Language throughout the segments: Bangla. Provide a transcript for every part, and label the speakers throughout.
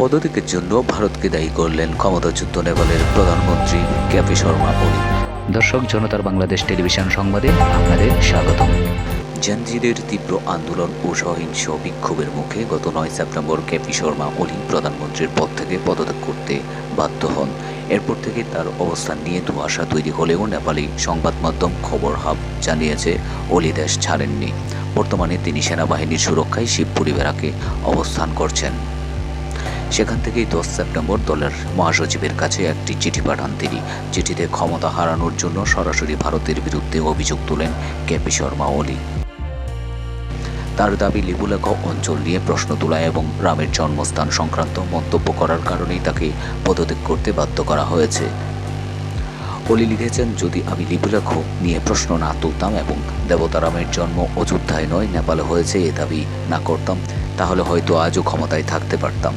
Speaker 1: পদত্যাগের জন্য ভারতকে দায়ী করলেন ক্ষমতাচ্যুত নেপালের প্রধানমন্ত্রী কেপি শর্মা ওলি
Speaker 2: দর্শক জনতার বাংলাদেশ টেলিভিশন সংবাদে আপনাদের স্বাগতম।
Speaker 1: জাঞ্জিরের তীব্র আন্দোলন ও সহিংস বিক্ষোভের মুখে গত নয় সেপ্টেম্বর কেপি শর্মা ওলি প্রধানমন্ত্রীর পদ থেকে পদত্যাগ করতে বাধ্য হন। এরপর থেকে তার অবস্থান নিয়ে ধোঁয়াশা তৈরি হলেও নেপালি সংবাদ মাধ্যম খবর হাব জানিয়েছে ওলি দেশ ছাড়েননি। বর্তমানে তিনি সেনাবাহিনীর সুরক্ষায় শিবপুরি বেড়াকে অবস্থান করছেন। সেখান থেকেই দশ সেপ্টেম্বর দলের মহাসচিবের কাছে একটি চিঠি পাঠান তিনি। চিঠিতে ক্ষমতা হারানোর জন্য সরাসরি ভারতের বিরুদ্ধে অভিযোগ তোলেন কেপি শর্মা ওলি তার দাবি, লিবুলেখ অঞ্চল নিয়ে প্রশ্ন তোলা এবং রামের জন্মস্থান সংক্রান্ত মন্তব্য করার কারণেই তাকে পদত্যাগ করতে বাধ্য করা হয়েছে। ওলি লিখেছেন, যদি আমি লিপুলেখ নিয়ে প্রশ্ন না তুলতাম এবং দেবতারামের জন্ম অযোধ্যায় নয়, নেপালে হয়েছে এ দাবি না করতাম, তাহলে হয়তো আজও ক্ষমতায় থাকতে পারতাম।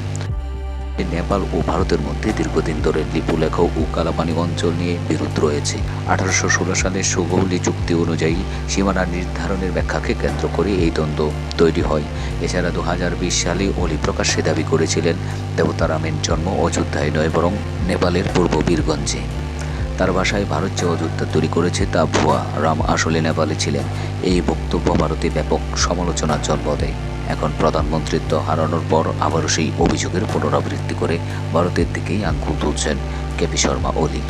Speaker 1: নেপাল ও ভারতের মধ্যে দীর্ঘদিন ধরে লিপুলেখ ও কালাপানি অঞ্চল নিয়ে বিরোধ রয়েছে। আঠারোশো ষোলো সালের সুগৌলি চুক্তি অনুযায়ী সীমানা নির্ধারণের ব্যাখ্যাকে কেন্দ্র করে এই দ্বন্দ্ব তৈরি হয়। এছাড়া দু হাজার বিশ সালে অলি প্রকাশ্যে দাবি করেছিলেন দেবতারামের জন্ম অযোধ্যায় নয়, বরং নেপালের পূর্ব বীরগঞ্জে। তার ভাষায় ভারত যে অযোধ্যা তৈরি করেছে তা ভুয়া। রাম আসলে নেপালে ছিলেন। এই বক্তব্য ভারতে ব্যাপক সমালোচনার জন্ম দেয়। এখন প্রধানমন্ত্রীত্ব হারানোর পর আবারও সেই অভিযোগের পুনরাবৃত্তি করে ভারতের দিকেই আঙ্গুল তুলছেন কেপি শর্মা ওলি